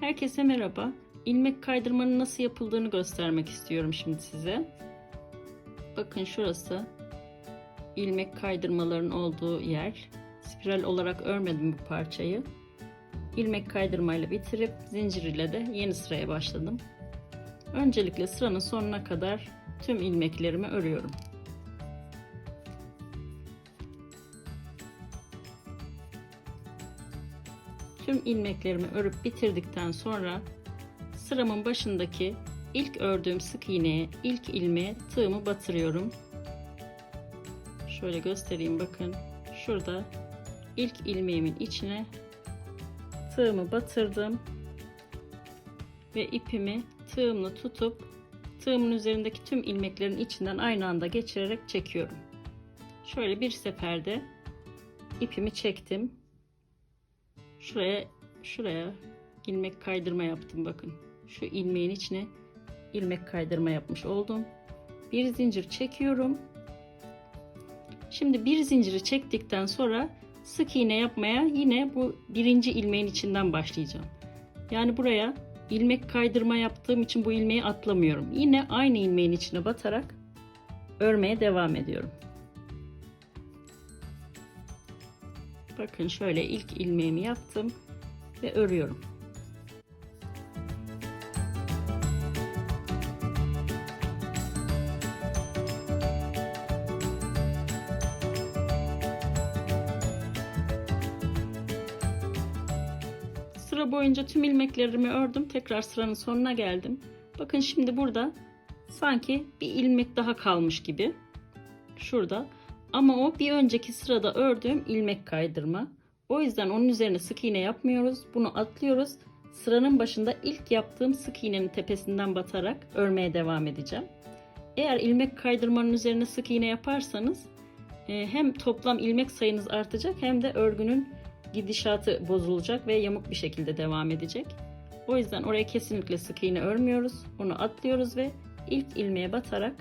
Herkese merhaba. İlmek kaydırmanın nasıl yapıldığını göstermek istiyorum şimdi size. Bakın şurası ilmek kaydırmaların olduğu yer. Spiral olarak örmedim bu parçayı. İlmek kaydırmayla bitirip zincir ile de yeni sıraya başladım. Öncelikle sıranın sonuna kadar tüm ilmeklerimi örüyorum. Tüm ilmeklerimi örüp bitirdikten sonra sıramın başındaki ilk ördüğüm sık iğneye ilk ilmeğe tığımı batırıyorum. Şöyle göstereyim bakın. Şurada ilk ilmeğimin içine tığımı batırdım ve ipimi tığımla tutup tığımın üzerindeki tüm ilmeklerin içinden aynı anda geçirerek çekiyorum. Şöyle bir seferde ipimi çektim. Şuraya şuraya ilmek kaydırma yaptım bakın. Şu ilmeğin içine ilmek kaydırma yapmış oldum. Bir zincir çekiyorum. Şimdi bir zinciri çektikten sonra sık iğne yapmaya yine bu birinci ilmeğin içinden başlayacağım. Yani buraya ilmek kaydırma yaptığım için bu ilmeği atlamıyorum. Yine aynı ilmeğin içine batarak örmeye devam ediyorum. Bakın şöyle ilk ilmeğimi yaptım ve örüyorum. Sıra boyunca tüm ilmeklerimi ördüm. Tekrar sıranın sonuna geldim. Bakın şimdi burada sanki bir ilmek daha kalmış gibi. Şurada. Ama o bir önceki sırada ördüğüm ilmek kaydırma. O yüzden onun üzerine sık iğne yapmıyoruz. Bunu atlıyoruz. Sıranın başında ilk yaptığım sık iğnenin tepesinden batarak örmeye devam edeceğim. Eğer ilmek kaydırmanın üzerine sık iğne yaparsanız e, hem toplam ilmek sayınız artacak hem de örgünün gidişatı bozulacak ve yamuk bir şekilde devam edecek. O yüzden oraya kesinlikle sık iğne örmüyoruz. Onu atlıyoruz ve ilk ilmeğe batarak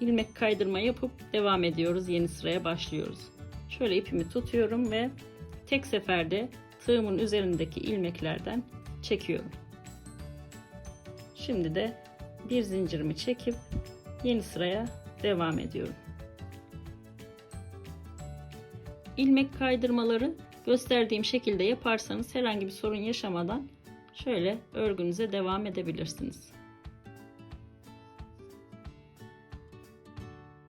ilmek kaydırma yapıp devam ediyoruz. Yeni sıraya başlıyoruz. Şöyle ipimi tutuyorum ve tek seferde tığımın üzerindeki ilmeklerden çekiyorum. Şimdi de bir zincirimi çekip yeni sıraya devam ediyorum. ilmek kaydırmaları gösterdiğim şekilde yaparsanız herhangi bir sorun yaşamadan şöyle örgünüze devam edebilirsiniz.